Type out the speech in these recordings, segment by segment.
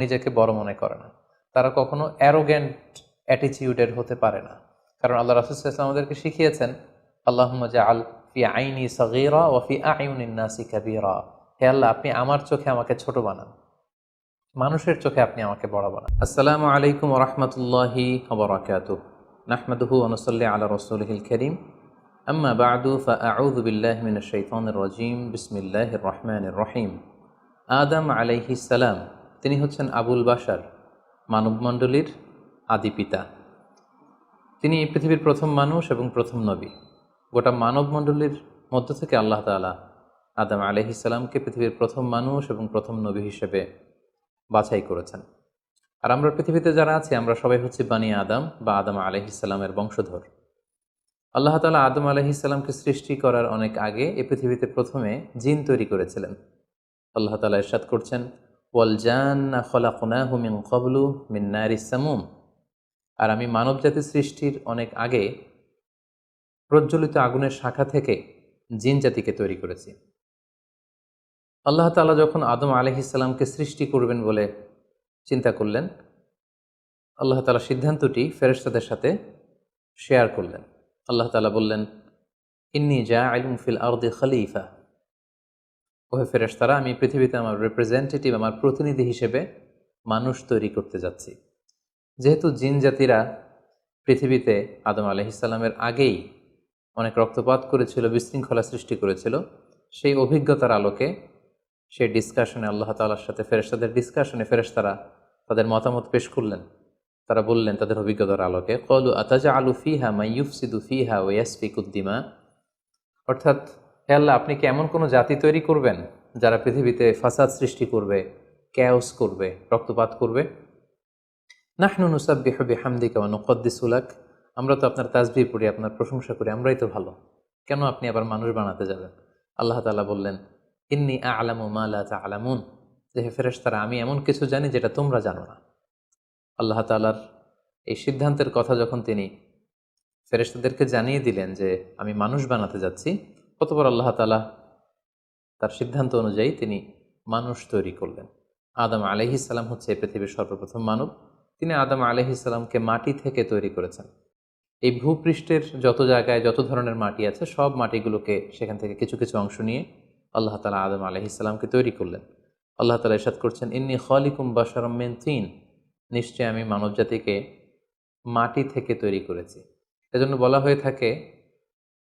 নিজেকে বড় মনে করে না। তারা কখনো অ্যারোগ্যান্ট অ্যাটিচিউডের হতে পারে না। কারণ আল্লাহ রাসুল আমাদেরকে শিখিয়েছেন আল্লাহ আল ফি আইনি সগিরা ও ফি আইনাসি কাবিরা। হে আল্লাহ, আপনি আমার চোখে আমাকে ছোট বানান। মানুষের চোখে আপনি আমাকে বড় বানান। আসসালামু আলাইকুম রহমতুল্লাহি বরাকাত নাহমদহু অনুসল্লি আলা রসুলহিল أما بعد فأعوذ بالله من الشيطان الرجيم بسم الله الرحمن الرحيم آدم عليه السلام তিনি হচ্ছেন আবুল বাশার মানবমণ্ডলীর আদি পিতা। তিনি পৃথিবীর প্রথম মানুষ এবং প্রথম নবী। গোটা মানবমণ্ডলীর মধ্য থেকে আল্লাহ তাআলা আদম আলহিসাল্লামকে পৃথিবীর প্রথম মানুষ এবং প্রথম নবী হিসেবে বাছাই করেছেন। আর আমরা পৃথিবীতে যারা আছি, আমরা সবাই হচ্ছি বানি আদম বা আদম আলহিসাল্লামের বংশধর। আল্লাহ তালা আদম আলহিসাল্লামকে সৃষ্টি করার অনেক আগে এ পৃথিবীতে প্রথমে জিন তৈরি করেছিলেন। আল্লাহ তালা ইরশাদ করছেন মিন আর আমি মানব মানবজাতি সৃষ্টির অনেক আগে প্রজ্বলিত আগুনের শাখা থেকে জিন জাতিকে তৈরি করেছি। আল্লাহ তালা যখন আদম আলহিসাল্লামকে সৃষ্টি করবেন বলে চিন্তা করলেন, আল্লাহ তালা সিদ্ধান্তটি ফেরেস্তাদের সাথে শেয়ার করলেন। আল্লাহ তালা বললেন, ইন্নি জা আলুম ফিল আর্দে খলিফা। ওহে ফেরেশতারা, আমি পৃথিবীতে আমার রিপ্রেজেন্টেটিভ আমার প্রতিনিধি হিসেবে মানুষ তৈরি করতে যাচ্ছি। যেহেতু জিন জাতিরা পৃথিবীতে আদম আলহিসাল্লামের আগেই অনেক রক্তপাত করেছিল, বিশৃঙ্খলা সৃষ্টি করেছিল, সেই অভিজ্ঞতার আলোকে সেই ডিসকাশনে আল্লাহ তাল্লার সাথে ফেরেশতাদের ডিসকাশনে ফেরেশতারা তাদের মতামত পেশ করলেন। তারা বললেন, তাদের অভিজ্ঞতার আলোকে কলু আতাজা আলু ফিহা মাইয়ুফসিদু ফিহা ওয়াসফিকুদ্দিমা অর্থাৎ হে আল্লাহ, আপনি কি এমন কোনো জাতি তৈরি করবেন যারা পৃথিবীতে ফাসাদ সৃষ্টি করবে ক্যাওস করবে, রক্তপাত করবে? নাহনু নুসাব্বিহ বিহামদিকা ওয়া নুকদ্দিসুলাক আমরা তো আপনার তাজবির পড়ি, আপনার প্রশংসা করি, আমরাই তো ভালো। কেন আপনি আবার মানুষ বানাতে যাবেন? আল্লাহ তালা বললেন, ইন্নি আলামু মা লা আলামুন যে হে ফেরেশতারা, আমি এমন কিছু জানি যেটা তোমরা জানো না। আল্লাহ তাআলার এই সিদ্ধান্তের কথা যখন তিনি ফেরেশতাদেরকে জানিয়ে দিলেন যে, আমি মানুষ বানাতে যাচ্ছি অতপর আল্লাহ তালা তার সিদ্ধান্ত অনুযায়ী তিনি মানুষ তৈরি করলেন। আদম আলহিসাল্লাম হচ্ছে পৃথিবীর সর্বপ্রথম মানব। তিনি আদম আলহিসাল্লামকে মাটি থেকে তৈরি করেছেন। এই ভূপৃষ্ঠের যত জায়গায় যত ধরনের মাটি আছে, সব মাটিগুলোকে সেখান থেকে কিছু কিছু অংশ নিয়ে আল্লাহ তালা আদম আলহিসাল্লামকে তৈরি করলেন। আল্লাহ তালা ইসাদ করছেন, ইন্নি খলিকুম বাসারমেন তিন। নিশ্চয় আমি মানব জাতিকে মাটি থেকে তৈরি করেছি। এজন্য বলা হয়ে থাকে,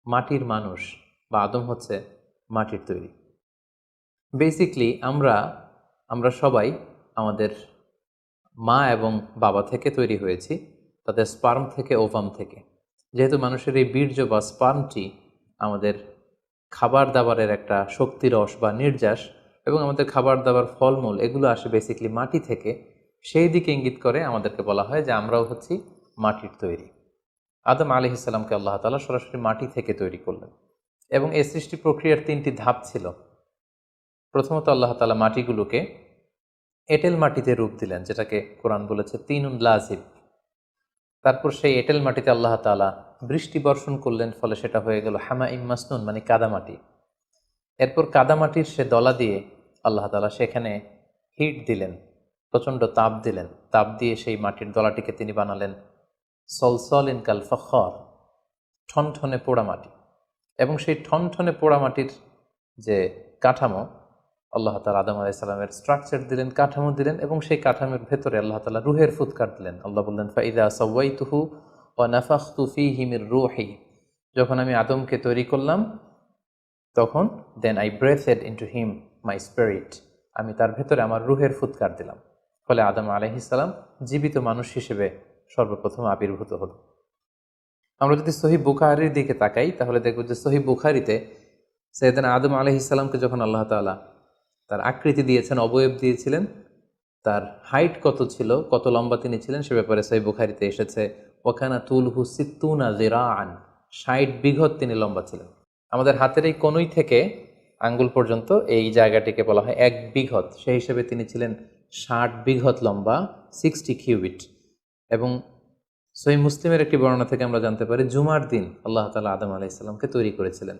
মাটির মানুষ বা আদম হচ্ছে মাটির তৈরি। বেসিকলি আমরা আমরা সবাই আমাদের মা এবং বাবা থেকে তৈরি হয়েছি, তাদের স্পার্ম থেকে ওভাম থেকে। যেহেতু মানুষের এই বীর্য বা স্পার্মটি আমাদের খাবার দাবারের একটা শক্তিরস বা নির্যাস এবং আমাদের খাবার দাবার ফলমূল, এগুলো আসে বেসিকলি মাটি থেকে, সেই দিকে ইঙ্গিত করে আমাদেরকে বলা হয় যে আমরাও হচ্ছি মাটির তৈরি। আদম আলি ইসলামকে আল্লাহ তালা সরাসরি মাটি থেকে তৈরি করলেন। এবং এই সৃষ্টি প্রক্রিয়ার তিনটি ধাপ ছিল। প্রথমত আল্লাহ তালা মাটিগুলোকে এটেল মাটিতে রূপ দিলেন, যেটাকে কোরআন বলেছে তিনুন লাজিব। তারপর সেই এটেল মাটিতে আল্লাহ তালা বৃষ্টি বর্ষণ করলেন, ফলে সেটা হয়ে গেল হামা ইম্মাসনুন মানে কাদামাটি। এরপর কাদামাটির সে দলা দিয়ে আল্লাহ তালা সেখানে হিট দিলেন, প্রচণ্ড তাপ দিলেন। তাপ দিয়ে সেই মাটির দলাটিকে তিনি বানালেন সলসল ইন কাল ফখর, ঠনঠনে পোড়া মাটি। এবং সেই ঠনঠনে পোড়ামাটির যে কাঠামো, আল্লাহ তালা আদম আলাইসাল্লামের স্ট্রাকচার দিলেন, কাঠামো দিলেন এবং সেই কাঠামোর ভেতরে আল্লাহ তালা রুহের ফুৎকার দিলেন। আল্লাহ বললেন, ফাইদা সওয়াই তুহু ও নাফাখ তুফি হিমির রুহি। যখন আমি আদমকে তৈরি করলাম, তখন then I breathed into him my spirit আমি তার ভেতরে আমার রুহের ফুৎকার দিলাম। ফলে আদম আলহিসাল্লাম জীবিত মানুষ হিসেবে সর্বপ্রথম আবির্ভূত হল। আমরা যদি সহি বুখারির দিকে তাকাই, তাহলে দেখব যে সহি বুখারিতে সৈয়দান আদম আলহ ইসলামকে যখন আল্লাহ তালা তার আকৃতি দিয়েছেন, অবয়ব দিয়েছিলেন, তার হাইট কত ছিল, কত লম্বা তিনি ছিলেন, সে ব্যাপারে সহি বুখারিতে এসেছে ওখানা তুলহু সিত্তুনা জিরান ষাট বিঘত তিনি লম্বা ছিলেন। আমাদের হাতের এই কনুই থেকে আঙ্গুল পর্যন্ত এই জায়গাটিকে বলা হয় এক বিঘত। সেই হিসেবে তিনি ছিলেন ষাট বিঘত লম্বা সিক্সটি কিউবিট এবং সহি মুসলিমের একটি বর্ণনা থেকে আমরা জানতে পারি, জুমার দিন আল্লাহ তালা আদম আলাইসাল্লামকে তৈরি করেছিলেন।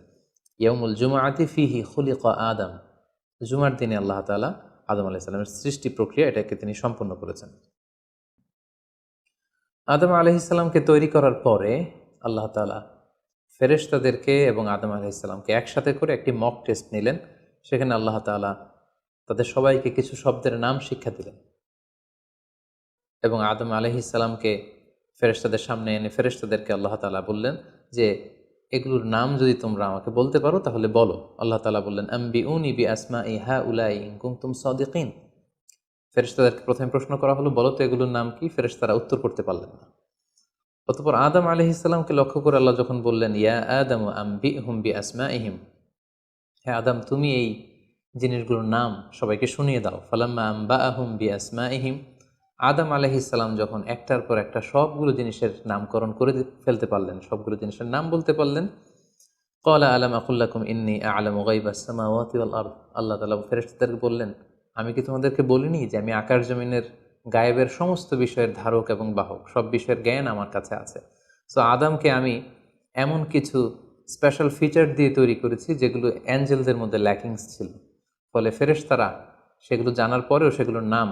ইয়ামুল জুমা আতি ফিহি খুলিক আদম। জুমার দিনে আল্লাহ তালা আদম আলাইসাল্লামের সৃষ্টি প্রক্রিয়া এটাকে তিনি সম্পন্ন করেছেন। আদম আলহিসাল্লামকে তৈরি করার পরে আল্লাহ তালা ফেরেশতাদেরকে এবং আদম আলহিসাল্লামকে একসাথে করে একটি মক টেস্ট নিলেন। সেখানে আল্লাহ তালা তাদের সবাইকে কিছু শব্দের নাম শিক্ষা দিলেন। এবং আদম আলহিসাল্লামকে ফেরেশতাদের সামনে এনে ফেরেশতাদেরকে আল্লাহ তালা বললেন যে, এগুলোর নাম যদি তোমরা আমাকে বলতে পারো, তাহলে বলো। আল্লাহ তালা বললেন আম্বি উনি বি আসমা ই হা উলাই কুমতুম সদিকিন। ফেরেশতাদেরকে প্রথমে প্রশ্ন করা হলো, বলো তো এগুলোর নাম কি? ফেরেশতারা উত্তর করতে পারলেন না। অতপর আদম আলহ ইসলামকে লক্ষ্য করে আল্লাহ যখন বললেন, ইয়া আদম আম্বি হুম বি আসমা ইহিম হ্যাঁ আদম, তুমি এই জিনিসগুলোর নাম সবাইকে শুনিয়ে দাও। ফালাম্মা আম্বা আহুম বি আসমা ইহিম আদম আলহিসাল্লাম যখন একটার পর একটা সবগুলো জিনিসের নামকরণ করে ফেলতে পারলেন, সবগুলো জিনিসের নাম বলতে পারলেন কলা আলাম আকুল্লাকুম ইন্নি আলম ওগাইবাসমাওয়াতি আর্দ। আল্লাহ তালা ফেরেস্তাদেরকে বললেন, আমি কি তোমাদেরকে বলিনি যে আমি আকাশ জমিনের গায়েবের সমস্ত বিষয়ের ধারক এবং বাহক, সব বিষয়ের জ্ঞান আমার কাছে আছে? সো আদামকে আমি এমন কিছু স্পেশাল ফিচার দিয়ে তৈরি করেছি যেগুলো অ্যাঞ্জেলদের মধ্যে ল্যাকিংস ছিল। ফলে ফেরেশতারা সেগুলো জানার পরেও সেগুলোর নাম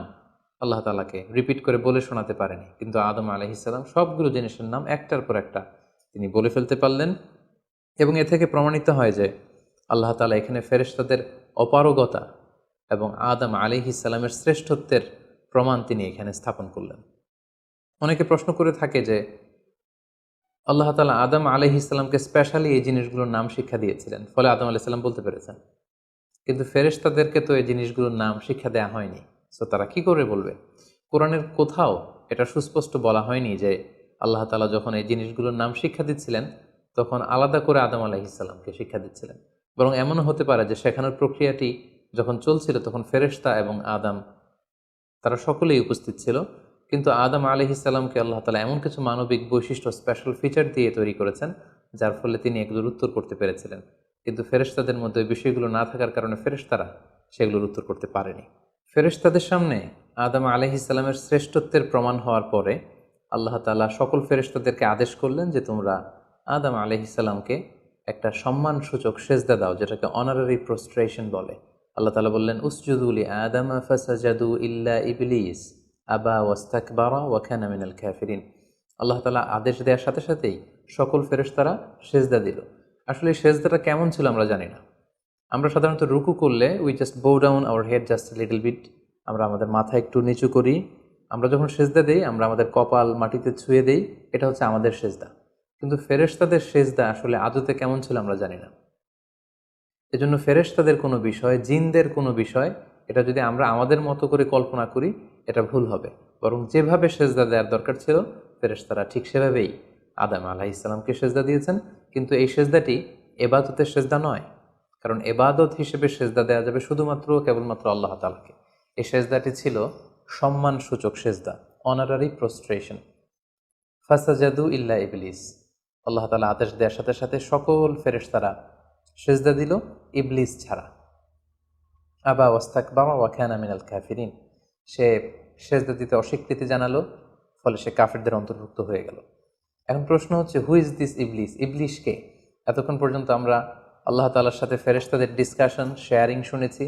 আল্লাহ তালাকে রিপিট করে বলে শোনাতে পারেনি। কিন্তু আদম আলহিসাল্লাম সবগুলো জিনিসের নাম একটার পর একটা তিনি বলে ফেলতে পারলেন এবং এ থেকে প্রমাণিত হয় যে আল্লাহ তালা এখানে ফেরেশতাদের অপারগতা এবং আদম আলিহিসাল্লামের শ্রেষ্ঠত্বের প্রমাণ তিনি এখানে স্থাপন করলেন। অনেকে প্রশ্ন করে থাকে যে আল্লাহ তালা আদম আলহিসাল্লামকে স্পেশালি এই জিনিসগুলোর নাম শিক্ষা দিয়েছিলেন, ফলে আদম আলাইসাল্লাম বলতে পেরেছেন। কিন্তু ফেরেশতাদেরকে তো এই জিনিসগুলোর নাম শিক্ষা দেওয়া হয়নি। সো তারা কি করে বলবে? কোরআনের কোথাও এটা সুস্পষ্ট বলা হয়নি যে আল্লাহ তালা যখন এই জিনিসগুলোর নাম শিক্ষা দিচ্ছিলেন, তখন আলাদা করে আদম আলাহিসাল্লামকে শিক্ষা দিচ্ছিলেন। বরং এমনও হতে পারে যে শেখানোর প্রক্রিয়াটি যখন চলছিল, তখন ফেরেশতা এবং আদম, তারা সকলেই উপস্থিত ছিল। কিন্তু আদম আলহিসাল্লামকে আল্লাহ তালা এমন কিছু মানবিক বৈশিষ্ট্য স্পেশাল ফিচার দিয়ে তৈরি করেছেন, যার ফলে তিনি এগুলোর উত্তর করতে পেরেছিলেন। কিন্তু ফেরেশতাদের মধ্যে বিষয়গুলো না থাকার কারণে ফেরেশতারা সেগুলোর উত্তর করতে পারেনি। ফেরেশতাদের সামনে আদম আলহিসাল্লামের শ্রেষ্ঠত্বের প্রমাণ হওয়ার পরে আল্লাহ তালা সকল ফেরেশতাদেরকে আদেশ করলেন যে তোমরা আদম আলহিসাল্লামকে একটা সম্মানসূচক সেজদা দাও, যেটাকে অনারারি প্রস্ট্রেশন বলে। আল্লাহ তালা বললেন উসজুদুলি আদম ফাসাজাদু ইল্লা ইবলিস, আবা ওয়াস্তাকবারা ওয়াখানা মিনাল খ্যাফিরিন আল্লাহ তালা আদেশ দেওয়ার সাথে সাথেই সকল ফেরেশতারা সেজদা দিল। আসলে সেজদাটা কেমন ছিল আমরা জানি না। আমরা সাধারণত রুকু করলে we just bow down our head just little bit আমরা আমাদের মাথা একটু নিচু করি, আমরা যখন সেজদা দেই, আমরা আমাদের কপাল মাটিতে ছুঁয়ে দেই, এটা হচ্ছে আমাদের সেজদা। কিন্তু ফেরেশতাদের সেজদা আসলে আদতে কেমন ছিল আমরা জানি না। এজন্য ফেরেশতাদের কোনো বিষয়, জিনদের কোনো বিষয়, এটা যদি আমরা আমাদের মতো করে কল্পনা করি, এটা ভুল হবে। বরং যেভাবে সেজদা দেওয়ার দরকার ছিল, ফেরেশতারা ঠিক সেভাবেই আদাম আলাহ ইসলামকে সেজদা দিয়েছেন। কিন্তু এই সেজদাটি এবাদতের সেজদা নয়। কারণ এবাদত হিসেবে সেজদা দেওয়া যাবে শুধুমাত্র কেবলমাত্র আল্লাহ তালাকে এই সেজদাটি ছিল সম্মানসূচক সেজদা অনারারি প্রস্ট্রেশন ফাসাজাদু ইল্লা ইবলিস। আল্লাহ তালা আদেশ দেওয়ার সাথে সাথে সকল ফেরেশতারা সেজদা দিল ইবলিস ছাড়া। আবা ওয়াস্তাক বাবা ওয়াখানা মিনাল কাফিরিন। সে সেজদা দিতে অস্বীকৃতি জানালো, ফলে সে কাফিরদের অন্তর্ভুক্ত হয়ে গেল। এখন প্রশ্ন হচ্ছে হু ইজ দিস ইবলিস? ইবলিশকে এতক্ষণ পর্যন্ত আমরা আল্লাহ তালার সাথে ফেরেশতাদের ডিসকাশন শেয়ারিং শুনেছি।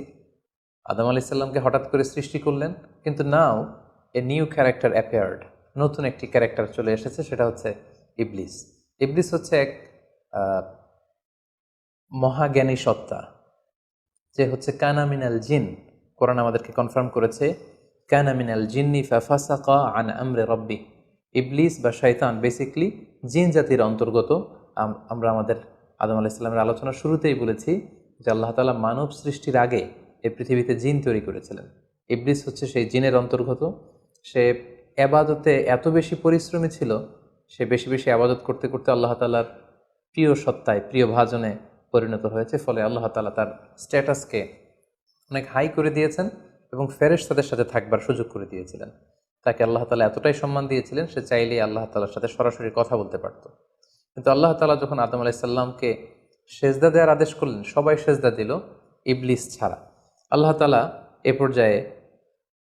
আদম আলি সাল্লামকে হঠাৎ করে সৃষ্টি করলেন, কিন্তু now a new character appeared নতুন একটি ক্যারেক্টার চলে এসেছে, সেটা হচ্ছে ইবলিস। ইবলিস হচ্ছে এক মহাজ্ঞানী সত্তা। যে হচ্ছে কানামিনাল জিন। কোরআন আমাদেরকে কনফার্ম করেছে কানামিনাল জিন্নি ফাফাসাকা আন আমরে রব্বি। ইবলিস বা শয়তান বেসিকলি জিন জাতির অন্তর্গত আমরা আমাদের আদম আলাহ ইসলামের আলোচনার শুরুতেই বলেছি যে আল্লাহ তালা মানব সৃষ্টির আগে এই পৃথিবীতে জিন তৈরি করেছিলেন। ইবলিস হচ্ছে সেই জিনের অন্তর্গত। সে আবাদতে এত বেশি পরিশ্রমী ছিল, সে বেশি বেশি আবাদত করতে করতে আল্লাহ তালার প্রিয় সত্তায়, প্রিয় ভাজনে পরিণত হয়েছে। ফলে আল্লাহ তালা তার স্ট্যাটাসকে অনেক হাই করে দিয়েছেন এবং ফেরেশ তাদের সাথে থাকবার সুযোগ করে দিয়েছিলেন। তাকে আল্লাহ তালা এতটাই সম্মান দিয়েছিলেন, সে চাইলেই আল্লাহ তালার সাথে সরাসরি কথা বলতে পারত। কিন্তু আল্লাহ তালা যখন আদম আলাইসাল্লামকে সেজদা দেওয়ার আদেশ করলেন, সবাই সেজদা দিল ইবলিস ছাড়া। আল্লাহ তালা এ পর্যায়ে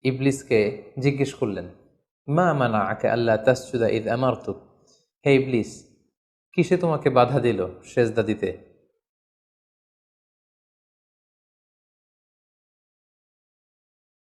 ইবলিসকে জিজ্ঞেস করলেন, মা মানা আকে আল্লাহ তাসুদা ইদ আমারতুক? হে ইবলিস, কিসে তোমাকে বাধা দিল সেজদা দিতে?